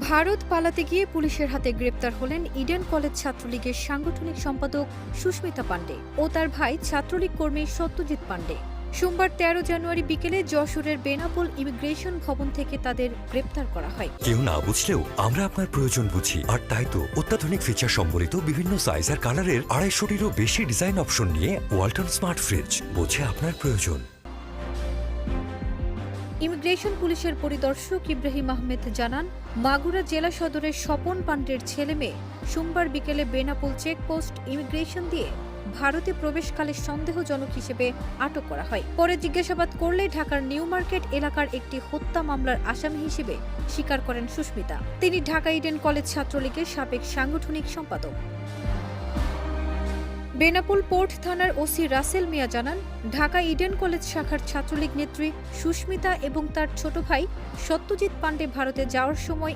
ভারত পালাতে গিয়ে পুলিশের হাতে গ্রেপ্তার হলেন ইডেন কলেজ ছাত্রলীগের সাংগঠনিক সম্পাদক সুস্মিতা পাণ্ডে ও তার ভাই ছাত্রলীগ কর্মী সত্যজিৎ পাণ্ডে। সোমবার তেরো জানুয়ারি বিকেলে যশোরের বেনাপোল ইমিগ্রেশন ভবন থেকে তাদের গ্রেপ্তার করা হয়। কেউ না বুঝলেও আমরা আপনার প্রয়োজন বুঝি। আর তাই তো অত্যাধুনিক ফিচার সম্বলিত বিভিন্ন সাইজ আর কালারের আড়াইশোটিরও বেশি ডিজাইন অপশন নিয়ে ওয়ালটন স্মার্ট ফ্রিজ বোঝে আপনার প্রয়োজন। ইমিগ্রেশন পুলিশের পরিদর্শক ইব্রাহিম আহমেদ জানান, মাগুরা জেলা সদরের স্বপন পাণ্ডের ছেলে মেয়ে সোমবার বিকেলে বেনাপোল চেকপোস্ট ইমিগ্রেশন দিয়ে ভারতে প্রবেশকালে সন্দেহজনক হিসেবে আটক করা হয়। পরে জিজ্ঞাসাবাদ করলে ঢাকার নিউ মার্কেট এলাকার একটি হত্যা মামলার আসামি হিসেবে স্বীকার করেন সুস্মিতা। তিনি ঢাকা ইডেন কলেজ ছাত্রলীগের সাবেক সাংগঠনিক সম্পাদক। বেনাপোল পোর্ট থানার ওসি রাসেল মিয়া জানান, ঢাকা ইডেন কলেজ শাখার ছাত্রলীগ নেত্রী সুস্মিতা এবং তার ছোট ভাই সত্যজিৎ পাণ্ডে ভারতে যাওয়ার সময়